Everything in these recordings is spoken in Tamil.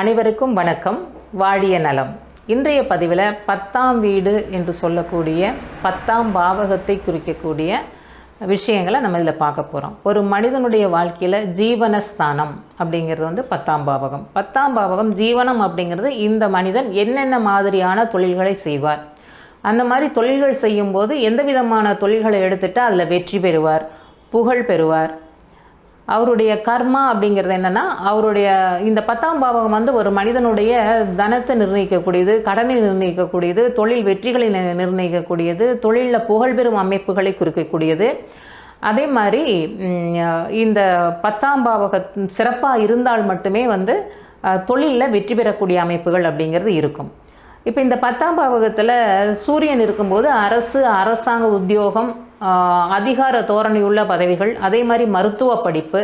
அனைவருக்கும் வணக்கம். வாழிய நலம். இன்றைய பதிவில் பத்தாம் வீடு என்று சொல்லக்கூடிய பத்தாம் பாவகத்தை குறிக்கக்கூடிய விஷயங்களை நம்ம இதில் பார்க்க போகிறோம் ஒரு மனிதனுடைய வாழ்க்கையில் ஜீவனஸ்தானம் அப்படிங்கிறது வந்து பத்தாம் பாவகம். பத்தாம் பாவகம் ஜீவனம் அப்படிங்கிறது இந்த மனிதன் என்னென்ன மாதிரியான தொழில்களை செய்வார்? அந்த மாதிரி தொழில்கள் செய்யும்போது எந்த விதமான தொழில்களை எடுத்துட்டு அதில் வெற்றி பெறுவார்? புகழ் பெறுவார்? அவருடைய கர்மா அப்படிங்கிறது என்னென்னா அவருடைய இந்த பத்தாம் பாவகம் வந்து ஒரு மனிதனுடைய தனத்தை நிர்ணயிக்கக்கூடியது கடனை நிர்ணயிக்கக்கூடியது தொழில் வெற்றிகளை நி- நிர்ணயிக்கக்கூடியது தொழிலில் புகழ்பெறும் அமைப்புகளை குறிக்கக்கூடியது. அதே மாதிரி இந்த பத்தாம் பாவக சிறப்பாக இருந்தால் மட்டுமே வந்து தொழிலில் வெற்றி பெறக்கூடிய அமைப்புகள் அப்படிங்கிறது இருக்கும். இப்போ இந்த பத்தாம் பாவகத்தில் சூரியன் இருக்கும்போது அரசு அரசாங்க உத்தியோகம் அதிகார தோரணையுள்ள பதவிகள் அதே மாதிரி மருத்துவ படிப்பு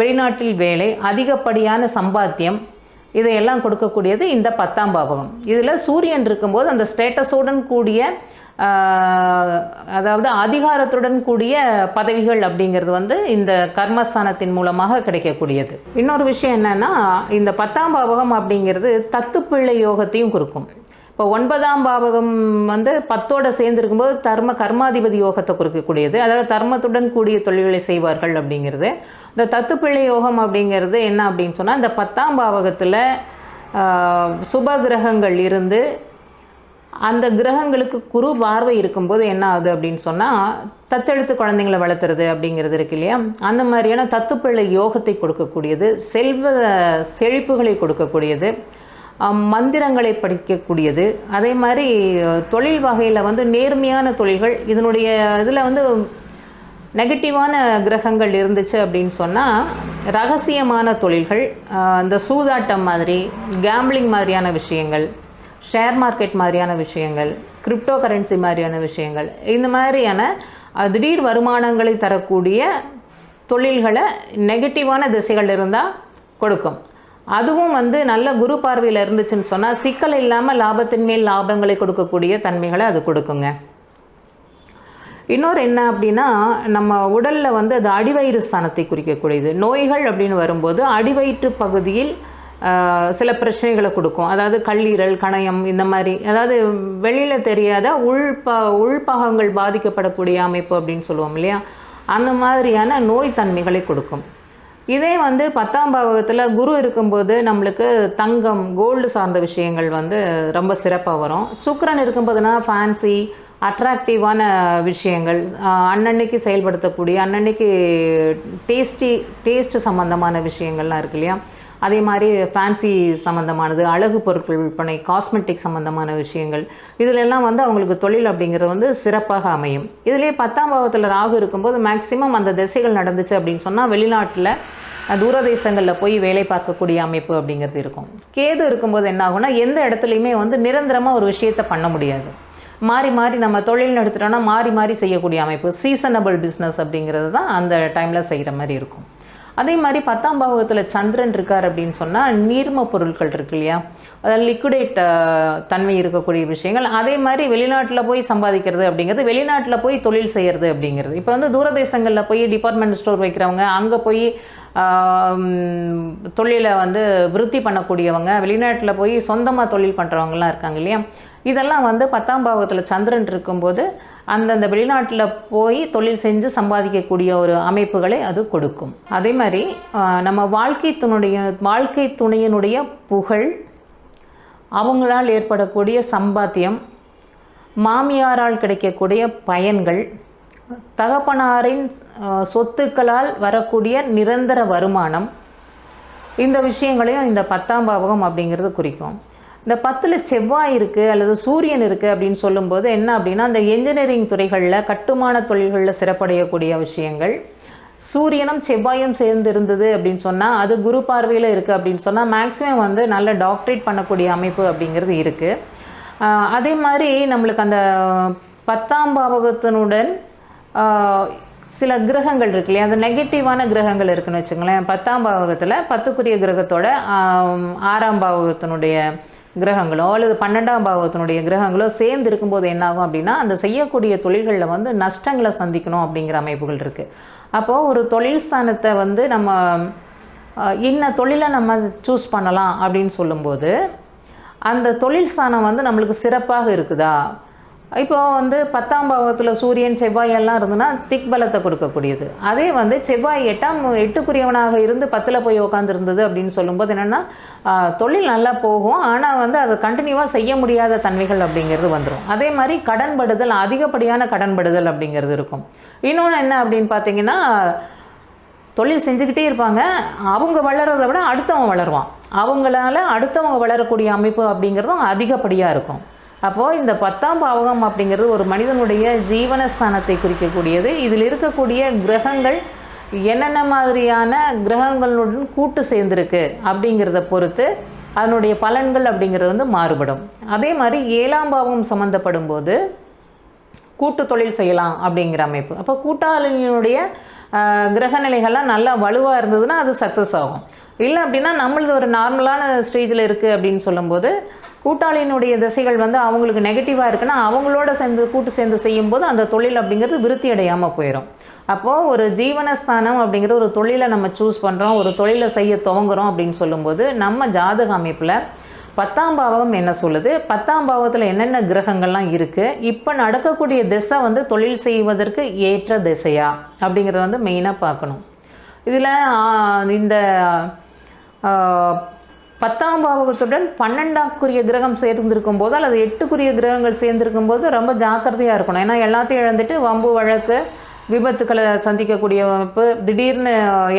வெளிநாட்டில் வேலை அதிகப்படியான சம்பாத்தியம் இதையெல்லாம் கொடுக்கக்கூடியது இந்த பத்தாம் பாவகம். இதில் சூரியன் இருக்கும்போது அந்த ஸ்டேட்டஸுடன் கூடிய அதாவது அதிகாரத்துடன் கூடிய பதவிகள் அப்படிங்கிறது வந்து இந்த கர்மஸ்தானத்தின் மூலமாக கிடைக்கக்கூடியது. இன்னொரு விஷயம் என்னென்னா இந்த பத்தாம் பாவகம் அப்படிங்கிறது தத்துப்பிள்ளை யோகத்தையும் கொடுக்கும் இப்போ ஒன்பதாம் பாவகம் வந்து பத்தோட சேர்ந்துருக்கும்போது தர்ம கர்மாதிபதி யோகத்தை குறிக்கக்கூடியது. அதாவது தர்மத்துடன் கூடிய தொழில்களை செய்வார்கள் அப்படிங்கிறது. இந்த தத்துப்பிள்ளை யோகம் அப்படிங்கிறது என்ன அப்படின்னு சொன்னால் இந்த பத்தாம் பாவகத்தில் சுப கிரகங்கள் இருந்து அந்த கிரகங்களுக்கு குரு பார்வை இருக்கும்போது என்ன ஆகுது அப்படின்னு சொன்னால் தத்தெடுத்து குழந்தைங்களை வளர்த்துறது அப்படிங்கிறது இருக்கு இல்லையா? அந்த மாதிரியான தத்துப்பிள்ளை யோகத்தை கொடுக்கக்கூடியது செல்வ செழிப்புகளை கொடுக்கக்கூடியது. மந்திரங்களை படிக்கக்கூடியது. அதே மாதிரி தொழில் வகையில் வந்து நேர்மையான தொழில்கள் இதனுடைய இதில் வந்து நெகட்டிவான கிரகங்கள் இருந்துச்சு அப்படின்னு சொன்னால் ரகசியமான தொழில்கள் இந்த சூதாட்டம் மாதிரி கேம்பிளிங் மாதிரியான விஷயங்கள் ஷேர் மார்க்கெட் மாதிரியான விஷயங்கள் கிரிப்டோ கரன்சி மாதிரியான விஷயங்கள் இந்த மாதிரியான திடீர் வருமானங்களை தரக்கூடிய தொழில்களை நெகட்டிவான திசைகள் இருந்தால் கொடுக்கும். அதுவும் வந்து நல்ல குரு பார்வையில் இருந்துச்சுன்னு சொன்னால் சிக்கல் இல்லாமல் லாபத்தின் மேல் லாபங்களை கொடுக்கக்கூடிய தன்மைகளை அது கொடுக்குங்க. இன்னொரு என்ன அப்படின்னா நம்ம உடலில் வந்து அது அடிவயிறு ஸ்தானத்தை குறிக்கக்கூடியது. நோய்கள் அப்படின்னு வரும்போது அடிவயிற்று பகுதியில் சில பிரச்சனைகளை கொடுக்கும். அதாவது கல்லீரல் கணயம் இந்த மாதிரி. அதாவது வெளியில் தெரியாத உள்ப உள்பாகங்கள் பாதிக்கப்படக்கூடிய அமைப்பு அப்படின்னு சொல்லுவோம் இல்லையா? அந்த மாதிரியான நோய் தன்மைகளை கொடுக்கும். இதே வந்து பத்தாம் பாவகத்தில் குரு இருக்கும்போது நம்மளுக்கு தங்கம் கோல்டு சார்ந்த விஷயங்கள் வந்து ரொம்ப சிறப்பாக வரும். சுக்கரன் இருக்கும்போதுனா ஃபேன்சி அட்ராக்டிவான விஷயங்கள் அன்னன்னைக்கு செயல்படுத்தக்கூடிய அன்னன்னைக்கு டேஸ்டி டேஸ்ட் சம்மந்தமான விஷயங்கள்லாம் இருக்கு இல்லையா? அதே மாதிரி ஃபேன்சி சம்மந்தமானது அழகு பொருட்கள் விற்பனை காஸ்மெட்டிக் சம்மந்தமான விஷயங்கள். இதிலெல்லாம் வந்து அவங்களுக்கு தொழில் அப்படிங்கிறது வந்து சிறப்பாக அமையும். இதுலேயே பத்தாம் பாவத்தில் ராகு இருக்கும்போது மேக்சிமம் அந்த திசைகள் நடந்துச்சு அப்படின்னு சொன்னால் வெளிநாட்டில் தூரதேசங்களில் போய் வேலை பார்க்கக்கூடிய அமைப்பு அப்படிங்கிறது இருக்கும். கேது இருக்கும்போது என்ன ஆகும்னா எந்த இடத்துலையுமே வந்து நிரந்தரமாக ஒரு விஷயத்தை பண்ண முடியாது. மாறி மாறி நம்ம தொழில் நடத்துகிறோன்னா மாறி மாறி செய்யக்கூடிய அமைப்பு. சீசனபிள் பிஸ்னஸ் அப்படிங்கிறது தான் அந்த டைமில் செய்கிற மாதிரி இருக்கும். அதே மாதிரி பத்தாம் பாவகத்தில் சந்திரன் இருக்கார் அப்படின்னு சொன்னால் நீர்ம பொருட்கள் இருக்கு இல்லையா? அதாவது லிக்விடேட் தன்மை இருக்கக்கூடிய விஷயங்கள். அதே மாதிரி வெளிநாட்டில் போய் சம்பாதிக்கிறது அப்படிங்கிறது வெளிநாட்டில் போய் தொழில் செய்கிறது அப்படிங்கிறது. இப்போ வந்து தூரதேசங்களில் போய் டிபார்ட்மெண்ட் ஸ்டோர் வைக்கிறவங்க அங்கே போய் தொழிலை வந்து விருத்தி பண்ணக்கூடியவங்க வெளிநாட்டில் போய் சொந்தமாக தொழில் பண்ணுறவங்கலாம் இருக்காங்க இல்லையா? இதெல்லாம் வந்து பத்தாம் பாவத்தில் சந்திரன் இருக்கும்போது அந்தந்த வெளிநாட்டில் போய் தொழில் செஞ்சு சம்பாதிக்கக்கூடிய ஒரு அமைப்புகளை அது கொடுக்கும். அதே மாதிரி நம்ம வாழ்க்கை துணைய வாழ்க்கை துணையினுடைய புகழ் அவங்களால் ஏற்படக்கூடிய சம்பாத்தியம் மாமியாரால் கிடைக்கக்கூடிய பயன்கள் தகப்பனாரின் சொத்துக்களால் வரக்கூடிய நிரந்தர வருமானம் இந்த விஷயங்களையும் இந்த பத்தாம் பாவகம் அப்படிங்கிறது குறிக்கும். இந்த பத்தில் செவ்வாய் இருக்குது அல்லது சூரியன் இருக்குது அப்படின்னு சொல்லும்போது என்ன அப்படின்னா அந்த என்ஜினியரிங் துறைகளில் கட்டுமான தொழில்களில் சிறப்படையக்கூடிய விஷயங்கள். சூரியனும் செவ்வாயும் சேர்ந்து இருந்தது அப்படின்னு சொன்னால் அது குரு பார்வையில் இருக்குது அப்படின்னு சொன்னால் மேக்ஸிமம் வந்து நல்ல டாக்டரேட் பண்ணக்கூடிய அமைப்பு அப்படிங்கிறது இருக்குது அதே மாதிரி நம்மளுக்கு அந்த பத்தாம் பாவகத்தினுடன் சில கிரகங்கள் இருக்கு இல்லையா? அந்த நெகட்டிவான கிரகங்கள் இருக்குன்னு வச்சுங்களேன் பத்தாம் பாவகத்தில் பத்துக்குரிய கிரகத்தோட ஆறாம் பாவகத்தினுடைய கிரகங்களோ அல்லது பன்னெண்டாம் பாவத்தினுடைய கிரகங்களோ சேர்ந்து இருக்கும்போது என்னாகும் அப்படின்னா அந்த செய்யக்கூடிய தொழில்களில் வந்து நஷ்டங்களை சந்திக்கணும் அப்படிங்கிற அமைப்புகள் இருக்குது அப்போது ஒரு தொழில் ஸ்தானத்தை வந்து நம்ம இன்ன தொழிலை நம்ம சூஸ் பண்ணலாம் அப்படின்னு சொல்லும்போது அந்த தொழில் ஸ்தானம் வந்து நம்மளுக்கு சிறப்பாக இருக்குதா? இப்போ வந்து பத்தாம் பாவத்தில் சூரியன் செவ்வாய் எல்லாம் இருந்ததுன்னா திக் பலத்தை கொடுக்கக்கூடியது. அதே வந்து செவ்வாய் எட்டாம் எட்டுக்குரியவனாக இருந்து பத்தில் போய் உட்காந்துருந்தது அப்படின்னு சொல்லும்போது என்னென்னா தொழில் நல்லா போகும். ஆனால் வந்து அதை கண்டினியூவாக செய்ய முடியாத தன்மைகள் அப்படிங்கிறது வந்துடும் அதே மாதிரி கடன்படுதல் அதிகப்படியான கடன்படுதல் அப்படிங்கிறது இருக்கும். இன்னொன்று என்ன அப்படின்னு பார்த்தீங்கன்னா தொழில் செஞ்சுக்கிட்டே இருப்பாங்க. அவங்க வளர்றதை விட அடுத்தவன் வளருவான். அவங்களால அடுத்தவங்க வளரக்கூடிய அமைப்பு அப்படிங்கிறதும் அதிகப்படியாக இருக்கும். அப்போது இந்த பத்தாம் பாவகம் அப்படிங்கிறது ஒரு மனிதனுடைய ஜீவனஸ்தானத்தை குறிக்கக்கூடியது. இதில் இருக்கக்கூடிய கிரகங்கள் என்னென்ன மாதிரியான கிரகங்களுடன் கூட்டு சேர்ந்துருக்கு அப்படிங்கிறத பொறுத்து அதனுடைய பலன்கள் அப்படிங்கிறது வந்து மாறுபடும். அதே மாதிரி ஏழாம் பாவம் சம்மந்தப்படும் போது கூட்டு தொழில் செய்யலாம் அப்படிங்கிற அமைப்பு. அப்போ கூட்டாளியினுடைய கிரக நிலைகள்லாம் நல்லா வலுவாக இருந்ததுன்னா அது சக்ஸஸ் ஆகும். இல்லை அப்படின்னா நம்மளது ஒரு நார்மலான ஸ்டேஜில் இருக்குது அப்படின்னு சொல்லும்போது கூட்டாளியினுடைய திசைகள் வந்து அவங்களுக்கு நெகட்டிவாக இருக்குன்னா அவங்களோட சேர்ந்து கூட்டு சேர்ந்து செய்யும்போது அந்த தொழில் அப்படிங்கிறது விருத்தி அடையாமல் போயிடும் அப்போது ஒரு ஜீவனஸ்தானம் அப்படிங்கிற ஒரு தொழிலை நம்ம சூஸ் பண்ணுறோம் ஒரு தொழிலை செய்ய துவங்குறோம் அப்படின்னு சொல்லும்போது நம்ம ஜாதக அமைப்பில் பத்தாம் பாவம் என்ன சொல்லுது? பத்தாம் பாவத்தில் என்னென்ன கிரகங்கள்லாம் இருக்குது இப்போ நடக்கக்கூடிய திசை வந்து தொழில் செய்வதற்கு ஏற்ற திசையா? அப்படிங்கிறத வந்து மெயினாக பார்க்கணும். இதில் இந்த பத்தாம் பாவகத்துடன் பன்னெண்டாக்குரிய கிரகம் சேர்ந்திருக்கும் போது அல்லது எட்டுக்குரிய கிரகங்கள் சேர்ந்திருக்கும் போது ரொம்ப ஜாக்கிரதையாக இருக்கணும். ஏன்னா எல்லாத்தையும் இழந்துட்டு வம்பு வழக்கு விபத்துக்களை சந்திக்கக்கூடிய அமைப்பு திடீர்னு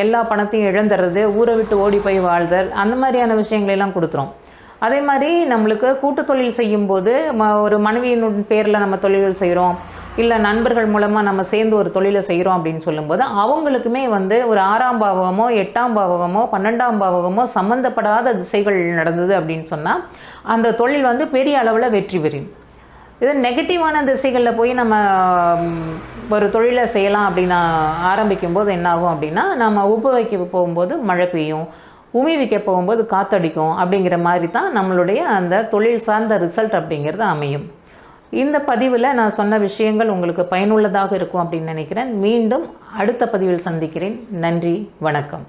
எல்லா பணத்தையும் இழந்துடுறது ஊரை விட்டு ஓடி போய் வாழ்தல் அந்த மாதிரியான விஷயங்களெல்லாம் கொடுத்துரும். அதே மாதிரி நம்மளுக்கு கூட்டு தொழில் செய்யும்போது ம ஒரு மனைவியின் பேரில் நம்ம தொழில்கள் செய்கிறோம் இல்லை நண்பர்கள் மூலமாக நம்ம சேர்ந்து ஒரு தொழிலை செய்கிறோம் அப்படின்னு சொல்லும்போது அவங்களுக்குமே வந்து ஒரு ஆறாம் பாவகமோ எட்டாம் பாவகமோ பன்னெண்டாம் பாவகமோ சம்மந்தப்படாத திசைகள் நடந்தது அப்படின்னு சொன்னால் அந்த தொழில் வந்து பெரிய அளவில் வெற்றி பெறும். இது நெகட்டிவான திசைகளில் போய் நம்ம ஒரு தொழிலை செய்யலாம் அப்படின்னு ஆரம்பிக்கும் போது என்னாகும் அப்படின்னா நம்ம உப்பு வைக்க போகும்போது மழை பெய்யும் உமி போகும்போது காத்தடிக்கும் அப்படிங்கிற மாதிரி தான் நம்மளுடைய அந்த தொழில் சார்ந்த ரிசல்ட் அப்படிங்கிறது அமையும். இந்த பதிவில் நான் சொன்ன விஷயங்கள் உங்களுக்கு பயனுள்ளதாக இருக்கும் அப்படின்னு நினைக்கிறேன். மீண்டும் அடுத்த பதிவில் சந்திக்கிறேன். நன்றி வணக்கம்.